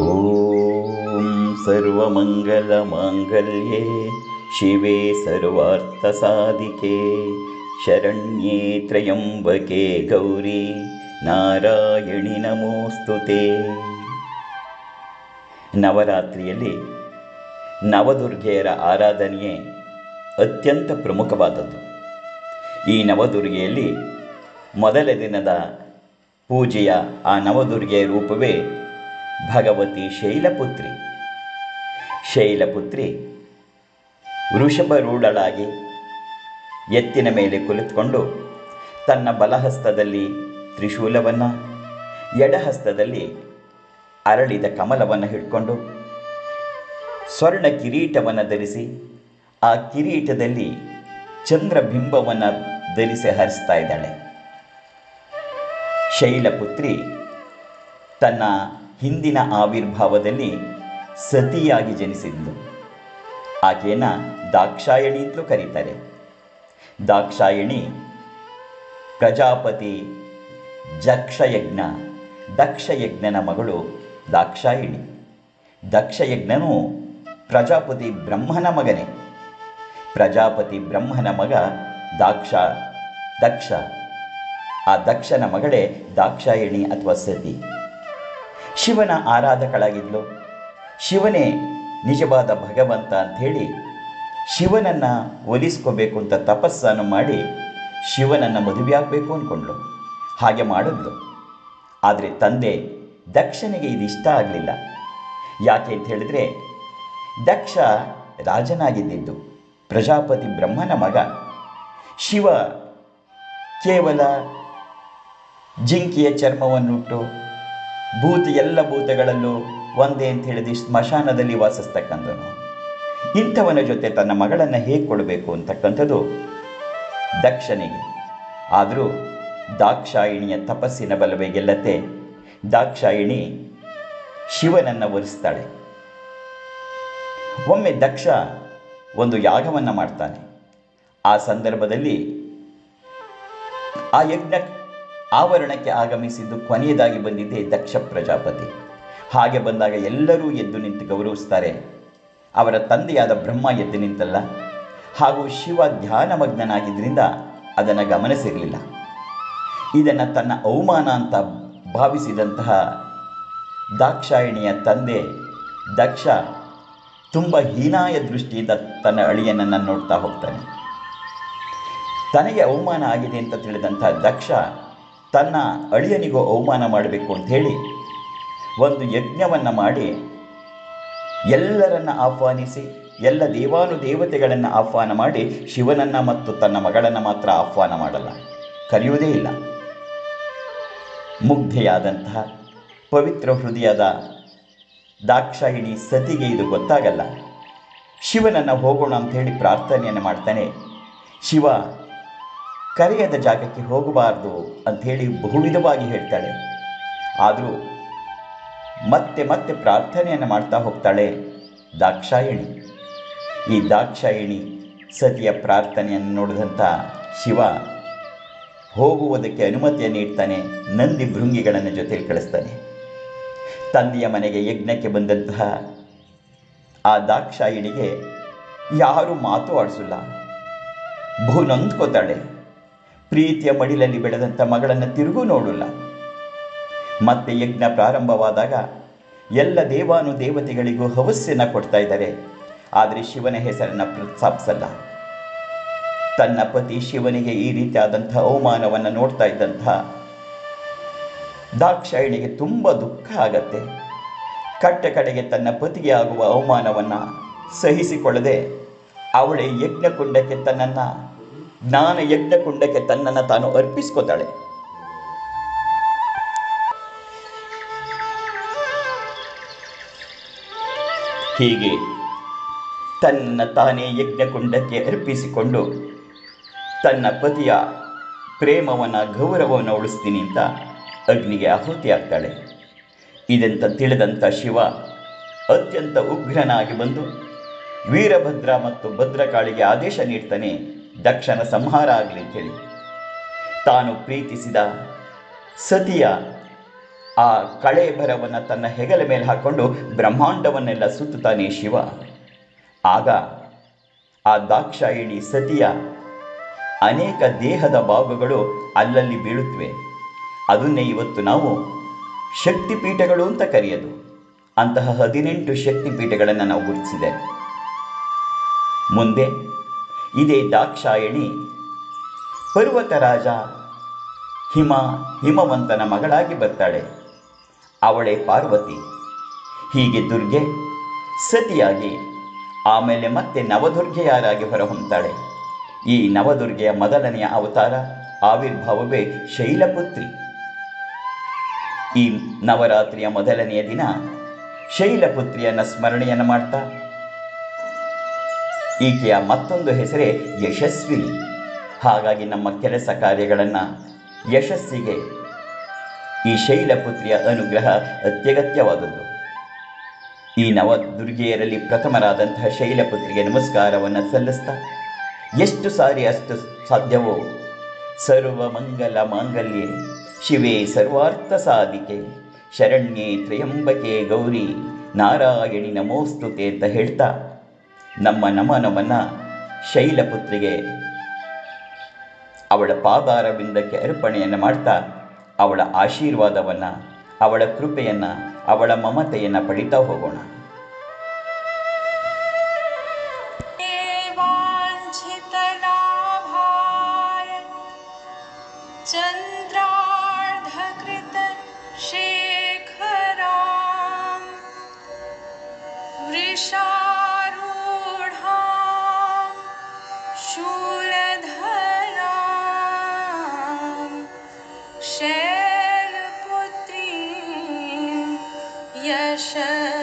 ॐ सर्वमङ्गलमाङ्गल्ये शिवे सर्वार्थसाधिके शरण्ये त्र्यम्बके गौरी ನಾರಾಯಣಿ ನಮೋಸ್ತುತೆ ನವರಾತ್ರಿಯಲ್ಲಿ ನವದುರ್ಗೆಯರ ಆರಾಧನೆಯೇ ಅತ್ಯಂತ ಪ್ರಮುಖವಾದದ್ದು ಈ ನವದುರ್ಗೆಯಲ್ಲಿ ಮೊದಲ ದಿನದ ಪೂಜೆಯ ಆ ನವದುರ್ಗೆಯ ರೂಪವೇ ಭಗವತಿ ಶೈಲಪುತ್ರಿ. ಶೈಲಪುತ್ರಿ ವೃಷಭರೂಢಳಾಗಿ ಎತ್ತಿನ ಮೇಲೆ ಕುಳಿತುಕೊಂಡು ತನ್ನ ಬಲಹಸ್ತದಲ್ಲಿ ತ್ರಿಶೂಲವನ್ನು, ಎಡಹಸ್ತದಲ್ಲಿ ಅರಳಿದ ಕಮಲವನ್ನು ಹಿಡ್ಕೊಂಡು ಸ್ವರ್ಣ ಕಿರೀಟವನ್ನು ಧರಿಸಿ ಆ ಕಿರೀಟದಲ್ಲಿ ಚಂದ್ರಬಿಂಬವನ್ನು ಧರಿಸಿ ಹರಿಸ್ತಾ ಇದ್ದಾಳೆ. ಶೈಲಪುತ್ರಿ ತನ್ನ ಹಿಂದಿನ ಆವಿರ್ಭಾವದಲ್ಲಿ ಸತಿಯಾಗಿ ಜನಿಸಿದ್ಲು. ಆಕೆಯನ್ನು ದಾಕ್ಷಾಯಣಿ ಅಂತಲೂ ಕರೀತಾರೆ. ದಾಕ್ಷಾಯಣಿ ಪ್ರಜಾಪತಿ ಜಕ್ಷಯಜ್ಞ. ದಕ್ಷಯಜ್ಞನ ಮಗಳು ದಾಕ್ಷಾಯಣಿ. ದಕ್ಷಯಜ್ಞನು ಪ್ರಜಾಪತಿ ಬ್ರಹ್ಮನ ಮಗನೇ. ಪ್ರಜಾಪತಿ ಬ್ರಹ್ಮನ ಮಗ ದಾಕ್ಷ, ದಕ್ಷ. ಆ ದಕ್ಷನ ಮಗಳೇ ದಾಕ್ಷಾಯಣಿ ಅಥವಾ ಸತಿ. ಶಿವನ ಆರಾಧಕಳಾಗಿದ್ಲು. ಶಿವನೇ ನಿಜವಾದ ಭಗವಂತ ಅಂಥೇಳಿ ಶಿವನನ್ನು ಒಲಿಸ್ಕೋಬೇಕು ಅಂತ ತಪಸ್ಸನ್ನು ಮಾಡಿ ಶಿವನನ್ನು ಮದುವೆ ಆಗಬೇಕು ಅಂದ್ಕೊಂಡ್ಳು. ಹಾಗೆ ಮಾಡಿದ್ಲು. ಆದರೆ ತಂದೆ ದಕ್ಷನಿಗೆ ಇದು ಇಷ್ಟ ಆಗಲಿಲ್ಲ. ಯಾಕೆ ಅಂತ ಹೇಳಿದ್ರೆ ದಕ್ಷ ರಾಜನಾಗಿದ್ದಿದ್ದು, ಪ್ರಜಾಪತಿ ಬ್ರಹ್ಮನ ಮಗ. ಶಿವ ಕೇವಲ ಜಿಂಕಿಯ ಚರ್ಮವನ್ನುಟ್ಟು ಭೂತ ಎಲ್ಲ ಭೂತಗಳಲ್ಲೂ ಒಂದೇ ಅಂತ ಹೇಳಿದ ಸ್ಮಶಾನದಲ್ಲಿ ವಾಸಿಸ್ತಕ್ಕಂಥನು ಇಂಥವನ ಜೊತೆ ತನ್ನ ಮಗಳನ್ನು ಹೇಗೆ ಕೊಡಬೇಕು ಅಂತಕ್ಕಂಥದ್ದು ದಕ್ಷನಿಗೆ. ಆದರೂ ದಾಕ್ಷಾಯಿಣಿಯ ತಪಸ್ಸಿನ ಬಲವೇ ಗೆಲ್ಲತೆ ದಾಕ್ಷಾಯಿಣಿ ಶಿವನನ್ನು ಒಲಿಸ್ತಾಳೆ ಒಮ್ಮೆ ದಕ್ಷ ಒಂದು ಯಾಗವನ್ನು ಮಾಡ್ತಾನೆ. ಆ ಸಂದರ್ಭದಲ್ಲಿ ಆ ಯಜ್ಞ ಆವರಣಕ್ಕೆ ಆಗಮಿಸಿದ್ದು ಕೊನೆಯದಾಗಿ ಬಂದಿದ್ದೇ ದಕ್ಷ ಪ್ರಜಾಪತಿ. ಹಾಗೆ ಬಂದಾಗ ಎಲ್ಲರೂ ಎದ್ದು ನಿಂತು ಗೌರವಿಸ್ತಾರೆ. ಅವರ ತಂದೆಯಾದ ಬ್ರಹ್ಮ ಎದ್ದು ನಿಂತಲ್ಲ? ಹಾಗೂ ಶಿವ ಧ್ಯಾನಮಗ್ನಾಗಿದ್ದರಿಂದ ಅದನ್ನು ಗಮನಿಸಿರಲಿಲ್ಲ. ಇದನ್ನು ತನ್ನ ಅವಮಾನ ಅಂತ ಭಾವಿಸಿದಂತಹ ದಾಕ್ಷಾಯಿಣಿಯ ತಂದೆ ದಕ್ಷ ತುಂಬ ಹೀನಾಯ ದೃಷ್ಟಿಯಿಂದ ತನ್ನ ಅಳಿಯನನ್ನು ನೋಡ್ತಾ ಹೋಗ್ತಾನೆ. ತನಗೆ ಅವಮಾನ ಆಗಿದೆ ಅಂತ ತಿಳಿದಂಥ ದಕ್ಷ ತನ್ನ ಅಳಿಯನಿಗೂ ಅವಮಾನ ಮಾಡಬೇಕು ಅಂತ ಹೇಳಿ ಒಂದು ಯಜ್ಞವನ್ನು ಮಾಡಿ ಎಲ್ಲರನ್ನು ಆಹ್ವಾನಿಸಿ, ಎಲ್ಲ ದೇವಾನು ದೇವತೆಗಳನ್ನು ಆಹ್ವಾನ ಮಾಡಿ ಶಿವನನ್ನು ಮತ್ತು ತನ್ನ ಮಗಳನ್ನು ಮಾತ್ರ ಆಹ್ವಾನ ಮಾಡಲ್ಲ. ಕರೆಯುವುದೇ ಇಲ್ಲ. ಮುಗ್ಧೆಯಾದಂತಹ ಪವಿತ್ರ ಹೃದಯದ ದಾಕ್ಷಾಯಿಣಿ ಸತಿಗೆ ಇದು ಗೊತ್ತಾಗಲ್ಲ. ಶಿವನನ್ನು ಹೋಗೋಣ ಅಂಥೇಳಿ ಪ್ರಾರ್ಥನೆಯನ್ನು ಮಾಡ್ತಾನೆ. ಶಿವ ಕರೆಯದ ಜಾಗಕ್ಕೆ ಹೋಗಬಾರ್ದು ಅಂಥೇಳಿ ಬಹುವಿಧವಾಗಿ ಹೇಳ್ತಾಳೆ. ಆದರೂ ಮತ್ತೆ ಮತ್ತೆ ಪ್ರಾರ್ಥನೆಯನ್ನು ಮಾಡ್ತಾ ಹೋಗ್ತಾಳೆ ದಾಕ್ಷಾಯಣಿ. ಈ ದಾಕ್ಷಾಯಣಿ ಸತಿಯ ಪ್ರಾರ್ಥನೆಯನ್ನು ನೋಡಿದಂಥ ಶಿವ ಹೋಗುವುದಕ್ಕೆ ಅನುಮತಿಯನ್ನು ನೀಡ್ತಾನೆ, ನಂದಿ ಭೃಂಗಿಗಳನ್ನು ಜೊತೆಯಲ್ಲಿ ಕಳಿಸ್ತಾನೆ. ತಂದೆಯ ಮನೆಗೆ ಯಜ್ಞಕ್ಕೆ ಬಂದಂತಹ ಆ ದಾಕ್ಷಾಯಿಣಿಗೆ ಯಾರೂ ಮಾತು ಆಡಿಸಲ್ಲ. ಬಹು ನೊಂದ್ಕೋತಾಳೆ. ಪ್ರೀತಿಯ ಮಡಿಲಲ್ಲಿ ಬೆಳೆದಂಥ ಮಗಳನ್ನು ತಿರುಗೂ ನೋಡಲ್ಲ. ಮತ್ತೆ ಯಜ್ಞ ಪ್ರಾರಂಭವಾದಾಗ ಎಲ್ಲ ದೇವಾನು ದೇವತೆಗಳಿಗೂ ಹವಸ್ಸನ್ನು ಕೊಡ್ತಾ ಇದ್ದಾರೆ. ಆದರೆ ಶಿವನ ಹೆಸರನ್ನು ಪ್ರಸ್ತಾಪಿಸಲ್ಲ. ತನ್ನ ಪತಿ ಶಿವನಿಗೆ ಈ ರೀತಿಯಾದಂಥ ಅವಮಾನವನ್ನು ನೋಡ್ತಾ ಇದ್ದಂಥ ದಾಕ್ಷಾಯಿಣಿಗೆ ತುಂಬ ದುಃಖ ಆಗತ್ತೆ. ಕಟ್ಟ ಕಡೆಗೆ ತನ್ನ ಪತಿಗೆ ಆಗುವ ಅವಮಾನವನ್ನು ಸಹಿಸಿಕೊಳ್ಳದೆ ಅವಳೇ ಯಜ್ಞಕುಂಡಕ್ಕೆ ತನ್ನನ್ನು ಜ್ಞಾನ ಯಜ್ಞಕುಂಡಕ್ಕೆ ತನ್ನನ್ನು ತಾನು ಅರ್ಪಿಸ್ಕೋತಾಳೆ. ಹೀಗೆ ತನ್ನ ತಾನೇ ಯಜ್ಞಕುಂಡಕ್ಕೆ ಅರ್ಪಿಸಿಕೊಂಡು ತನ್ನ ಪತಿಯ ಪ್ರೇಮವನ್ನು ಗೌರವವನ್ನು ಉಳಿಸ್ತೀನಿ ಅಂತ ಅಗ್ನಿಗೆ ಆಹುತಿ ಇದೆಂತ ಇದಂತ ತಿಳಿದಂಥ ಶಿವ ಅತ್ಯಂತ ಉಗ್ರನಾಗಿ ಬಂದು ವೀರಭದ್ರ ಮತ್ತು ಭದ್ರಕಾಳಿಗೆ ಆದೇಶ ನೀಡ್ತಾನೆ ದಕ್ಷನ ಸಂಹಾರ ಆಗಲಿ ಅಂತೇಳಿ ತಾನು ಪ್ರೀತಿಸಿದ ಸತಿಯ ಆ ಕಳೆ ಬರವನ್ನು ತನ್ನ ಹೆಗಲ ಮೇಲೆ ಹಾಕ್ಕೊಂಡು ಬ್ರಹ್ಮಾಂಡವನ್ನೆಲ್ಲ ಸುತ್ತುತ್ತಾನೆ ಶಿವ. ಆಗ ಆ ದಾಕ್ಷಾಯಿಣಿ ಸತಿಯ ಅನೇಕ ದೇಹದ ಭಾಗಗಳು ಅಲ್ಲಲ್ಲಿ ಬೀಳುತ್ತವೆ ಅದನ್ನೇ ಇವತ್ತು ನಾವು ಶಕ್ತಿಪೀಠಗಳು ಅಂತ ಕರೆಯೋದು. ಅಂತಹ ಹದಿನೆಂಟು ಶಕ್ತಿಪೀಠಗಳನ್ನು ನಾವು ಗುರುತಿಸಿದೆ ಮುಂದೆ ಇದೇ ದಾಕ್ಷಾಯಣಿ. ಪರ್ವತರಾಜ ಹಿಮ, ಹಿಮವಂತನ ಮಗಳಾಗಿ ಬರ್ತಾಳೆ. ಅವಳೇ ಪಾರ್ವತಿ. ಹೀಗೆ ದುರ್ಗೆ ಸತಿಯಾಗಿ ಆಮೇಲೆ ಮತ್ತೆ ನವದುರ್ಗೆಯಾರಾಗಿ ಹೊರಹೊಂತಾಳೆ ಈ ನವದುರ್ಗೆಯ ಮೊದಲನೆಯ ಅವತಾರ ಆವಿರ್ಭಾವವೇ ಶೈಲಪುತ್ರಿ. ಈ ನವರಾತ್ರಿಯ ಮೊದಲನೆಯ ದಿನ ಶೈಲಪುತ್ರಿಯನ್ನು ಸ್ಮರಣೆಯನ್ನು ಮಾಡ್ತಾ ಈಕೆಯ ಮತ್ತೊಂದು ಹೆಸರೇ ಯಶಸ್ವಿನಿ. ಹಾಗಾಗಿ ನಮ್ಮ ಕೆಲಸ ಕಾರ್ಯಗಳನ್ನು ಯಶಸ್ಸಿಗೆ ಈ ಶೈಲಪುತ್ರಿಯ ಅನುಗ್ರಹ ಅತ್ಯಗತ್ಯವಾದದ್ದು. ಈ ನವ ದುರ್ಗೆಯರಲ್ಲಿ ಪ್ರಥಮರಾದಂತಹ ಶೈಲಪುತ್ರಿಗೆ ನಮಸ್ಕಾರವನ್ನು ಸಲ್ಲಿಸ್ತಾ, ಎಷ್ಟು ಸಾರಿ ಅಷ್ಟು ಸಾಧ್ಯವೋ? ಸರ್ವ ಮಂಗಲ ಮಾಂಗಲ್ಯ, ಶಿವೇ ಸರ್ವಾರ್ಥ ಸಾಧಿಕೆ, ಶರಣ್ಯೇ ತ್ರಯಂಬಕೆ ಗೌರಿ, ನಾರಾಯಣಿ ನಮೋಸ್ತುತೆ ಅಂತ ಹೇಳ್ತಾ ನಮ್ಮ ನಮನವನ್ನು ಶೈಲಪುತ್ರಿಗೆ ಅವಳ ಪಾದಾರವಿಂದಕ್ಕೆ ಅರ್ಪಣೆಯನ್ನು ಮಾಡ್ತಾ ಅವಳ ಆಶೀರ್ವಾದವನ್ನು, ಅವಳ ಕೃಪೆಯನ್ನು, ಅವಳ ಮಮತೆಯನ್ನು ಪಡಿತಾ ಹೋಗೋಣ. Hashem.